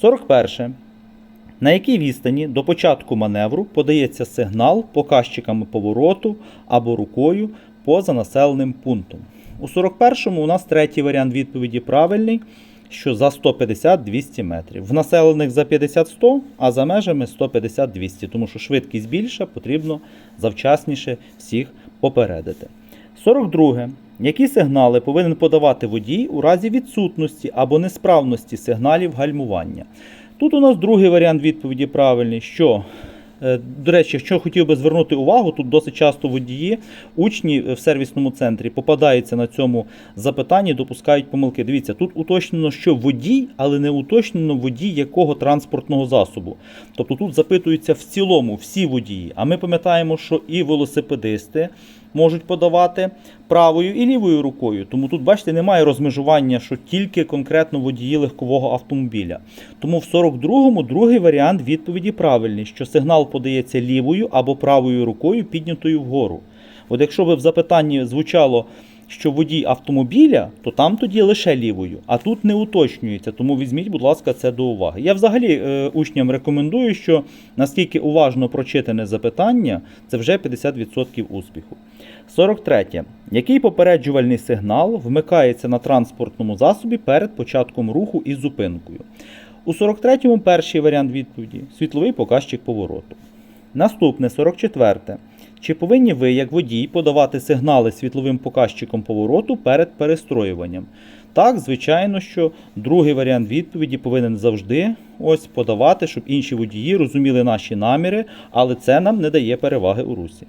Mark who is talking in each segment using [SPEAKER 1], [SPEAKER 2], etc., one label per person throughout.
[SPEAKER 1] 41. На якій відстані до початку маневру подається сигнал показчиками повороту або рукою поза населеним пунктом? У 41-му у нас третій варіант відповіді правильний, що за 150-200 метрів. В населених за 50-100, а за межами 150-200, тому що швидкість більша, потрібно завчасніше всіх попередити. 42. Які сигнали повинен подавати водій у разі відсутності або несправності сигналів гальмування? Тут у нас другий варіант відповіді правильний, що, е, до речі, що хотів би звернути увагу, тут досить часто водії, учні в сервісному центрі попадаються на цьому запитанні, допускають помилки. Дивіться, тут уточнено, що водій, але не уточнено водій якого транспортного засобу. Тобто тут запитуються в цілому всі водії. А ми пам'ятаємо, що і велосипедисти можуть подавати правою і лівою рукою. Тому тут, бачите, немає розмежування, що тільки конкретно водії легкового автомобіля. Тому в 42-му другий варіант відповіді правильний, що сигнал подається лівою або правою рукою піднятою вгору. От якщо би в запитанні звучало, що водій автомобіля, то там тоді лише лівою, а тут не уточнюється. Тому візьміть, будь ласка, це до уваги. Я взагалі е, учням рекомендую, що наскільки уважно прочитане запитання, це вже 50% успіху. 43. Який попереджувальний сигнал вмикається на транспортному засобі перед початком руху і зупинкою? У 43-му перший варіант відповіді світловий показчик повороту. Наступне 44. Чи повинні ви, як водій, подавати сигнали світловим показчиком повороту перед перестроюванням? Так, звичайно, що другий варіант відповіді повинен завжди ось подавати, щоб інші водії розуміли наші наміри, але це нам не дає переваги у русі.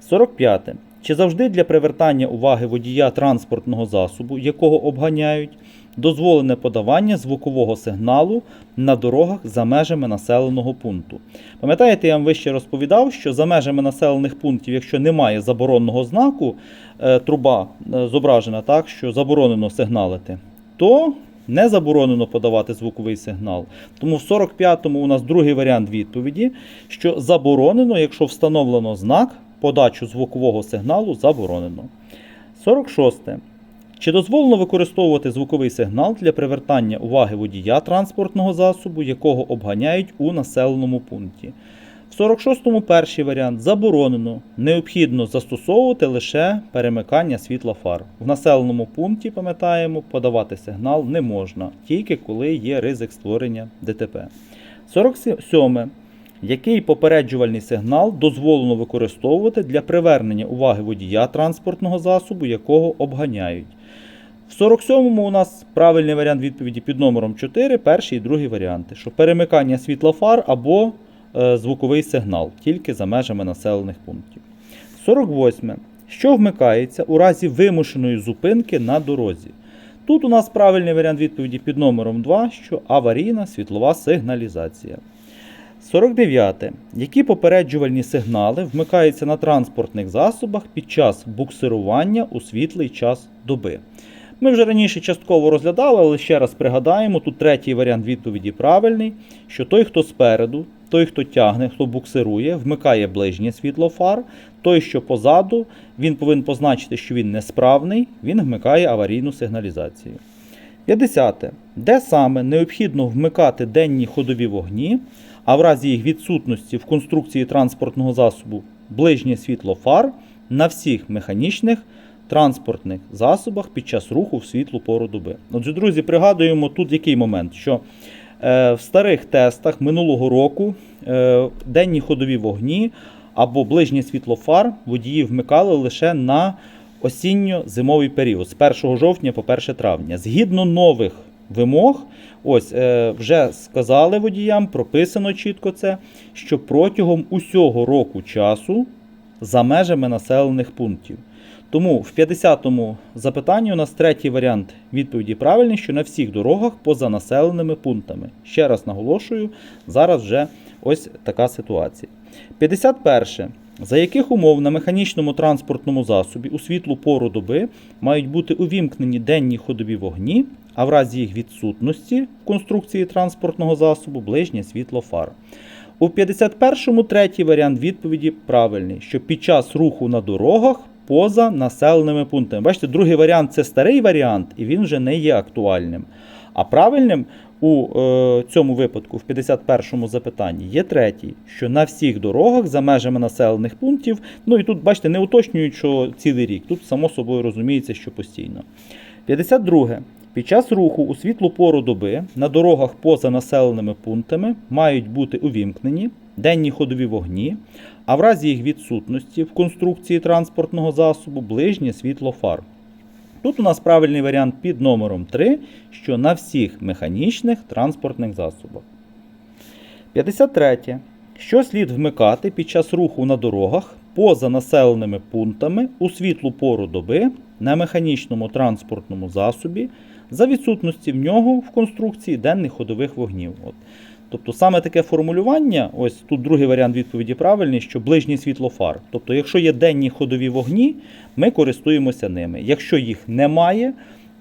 [SPEAKER 1] 45. Чи завжди для привертання уваги водія транспортного засобу, якого обганяють, дозволене подавання звукового сигналу на дорогах за межами населеного пункту? Пам'ятаєте, я вам вище розповідав, що за межами населених пунктів, якщо немає заборонного знаку, е, труба е, зображена так, що заборонено сигналити, то не заборонено подавати звуковий сигнал. Тому в 45-му у нас другий варіант відповіді, що заборонено, якщо встановлено знак, подачу звукового сигналу заборонено. 46. Чи дозволено використовувати звуковий сигнал для привертання уваги водія транспортного засобу, якого обганяють у населеному пункті? В 46-му перший варіант заборонено. Необхідно застосовувати лише перемикання світла фар. В населеному пункті, пам'ятаємо, подавати сигнал не можна, тільки коли є ризик створення ДТП. 47. Який попереджувальний сигнал дозволено використовувати для привернення уваги водія транспортного засобу, якого обганяють? В 47-му у нас правильний варіант відповіді під номером 4, перший і другий варіанти, що перемикання світла фар або е, звуковий сигнал, тільки за межами населених пунктів. 48. Що вмикається у разі вимушеної зупинки на дорозі? Тут у нас правильний варіант відповіді під номером 2, що аварійна світлова сигналізація. 49. Які попереджувальні сигнали вмикаються на транспортних засобах під час буксирування у світлий час доби? Ми вже раніше частково розглядали, але ще раз пригадаємо, тут третій варіант відповіді правильний, що той, хто спереду, той, хто тягне, хто буксирує, вмикає ближнє світло фар, той, що позаду, він повинен позначити, що він несправний, він вмикає аварійну сигналізацію. 50. Де саме необхідно вмикати денні ходові вогні, а в разі їх відсутності в конструкції транспортного засобу ближнє світло фар на всіх механічних транспортних засобах під час руху в світлу пору доби. Отже, друзі, пригадуємо тут який момент, що е, в старих тестах минулого року е, денні ходові вогні або ближнє світло фар водії вмикали лише на осінньо-зимовий період з 1 жовтня по 1 травня. Згідно нових вимог, ось е, вже сказали водіям, прописано чітко це, що протягом усього року часу за межами населених пунктів. Тому в 50-му запитанні у нас третій варіант відповіді правильний, що на всіх дорогах поза населеними пунктами. Ще раз наголошую, зараз вже ось така ситуація. 51. За яких умов на механічному транспортному засобі у світлу пору доби мають бути увімкнені денні ходові вогні, а в разі їх відсутності в конструкції транспортного засобу ближнє світло фар. У 51-му третій варіант відповіді правильний, що під час руху на дорогах поза населеними пунктами. Бачите, другий варіант це старий варіант, і він вже не є актуальним. А правильним у е, цьому випадку, в 51-му запитанні, є третій, що на всіх дорогах за межами населених пунктів, ну і тут, бачите, не уточнюють, що цілий рік, тут само собою розуміється, що постійно. 52. Під час руху у світлу пору доби на дорогах поза населеними пунктами мають бути увімкнені денні ходові вогні, а в разі їх відсутності в конструкції транспортного засобу ближнє світло фар. Тут у нас правильний варіант під номером 3, що на всіх механічних транспортних засобах. 53. Що слід вмикати під час руху на дорогах поза населеними пунктами у світлу пору доби на механічному транспортному засобі за відсутності в нього в конструкції денних ходових вогнів. От. Тобто саме таке формулювання, ось тут другий варіант відповіді правильний, що ближнє світло фар. Тобто, якщо є денні ходові вогні, ми користуємося ними. Якщо їх немає,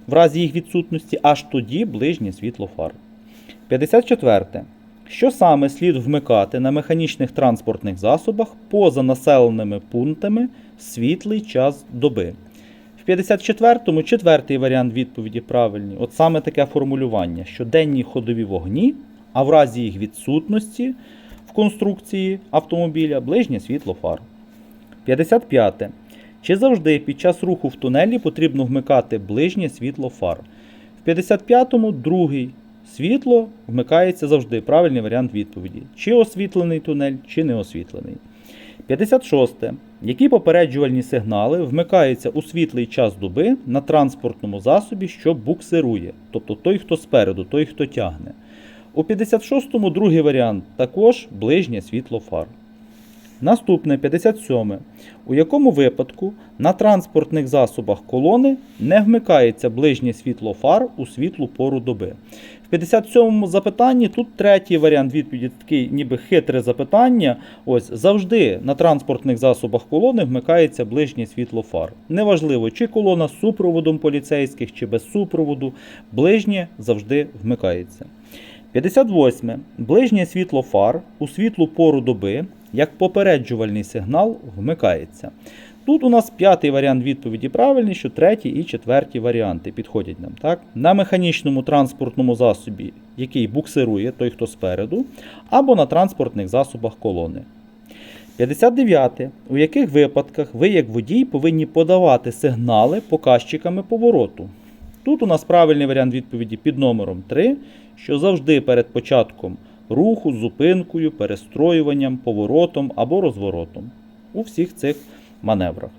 [SPEAKER 1] в разі їх відсутності, аж тоді ближнє світло фар. 54. Що саме слід вмикати на механічних транспортних засобах поза населеними пунктами в світлий час доби? В 54-му четвертий варіант відповіді правильний. От саме таке формулювання, що денні ходові вогні, а в разі їх відсутності в конструкції автомобіля ближнє світло фар. 55. Чи завжди під час руху в тунелі потрібно вмикати ближнє світло фар? В 55-му другий світло вмикається завжди. Правильний варіант відповіді. Чи освітлений тунель, чи не освітлений. 56. Які попереджувальні сигнали вмикаються у світлий час доби на транспортному засобі, що буксирує, тобто той, хто спереду, той, хто тягне. У 56-му другий варіант також ближнє світло фар. Наступне 57. У якому випадку на транспортних засобах колони не вмикається ближнє світло фар у світлу пору доби. В 57-му запитанні тут третій варіант відповіді, такий ніби хитре запитання. Ось завжди на транспортних засобах колони вмикається ближнє світло фар. Неважливо, чи колона з супроводом поліцейських, чи без супроводу, ближнє завжди вмикається. 58. Ближнє світло фар у світлу пору доби як попереджувальний сигнал вмикається. Тут у нас п'ятий варіант відповіді правильний, що третій і четвертій варіанти підходять нам. Так? На механічному транспортному засобі, який буксирує той, хто спереду, або на транспортних засобах колони. 59. У яких випадках ви, як водій, повинні подавати сигнали показчиками повороту? Тут у нас правильний варіант відповіді під номером 3, що завжди перед початком руху, зупинкою, перестроюванням, поворотом або розворотом у всіх цих маневрах.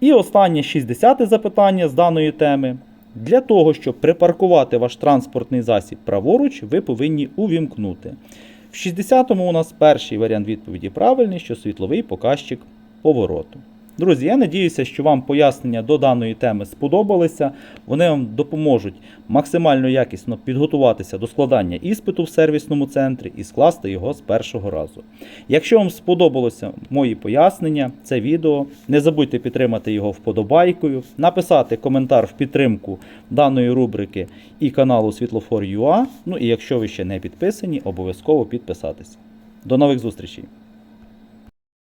[SPEAKER 1] І останнє 60-те запитання з даної теми. Для того, щоб припаркувати ваш транспортний засіб праворуч, ви повинні увімкнути. В 60-му у нас перший варіант відповіді правильний, що світловий показчик повороту. Друзі, я надіюся, що вам пояснення до даної теми сподобалися. Вони вам допоможуть максимально якісно підготуватися до складання іспиту в сервісному центрі і скласти його з першого разу. Якщо вам сподобалося мої пояснення, це відео, не забудьте підтримати його вподобайкою, написати коментар в підтримку даної рубрики і каналу Світлофор.ua. Ну і якщо ви ще не підписані, обов'язково підписатися. До нових зустрічей!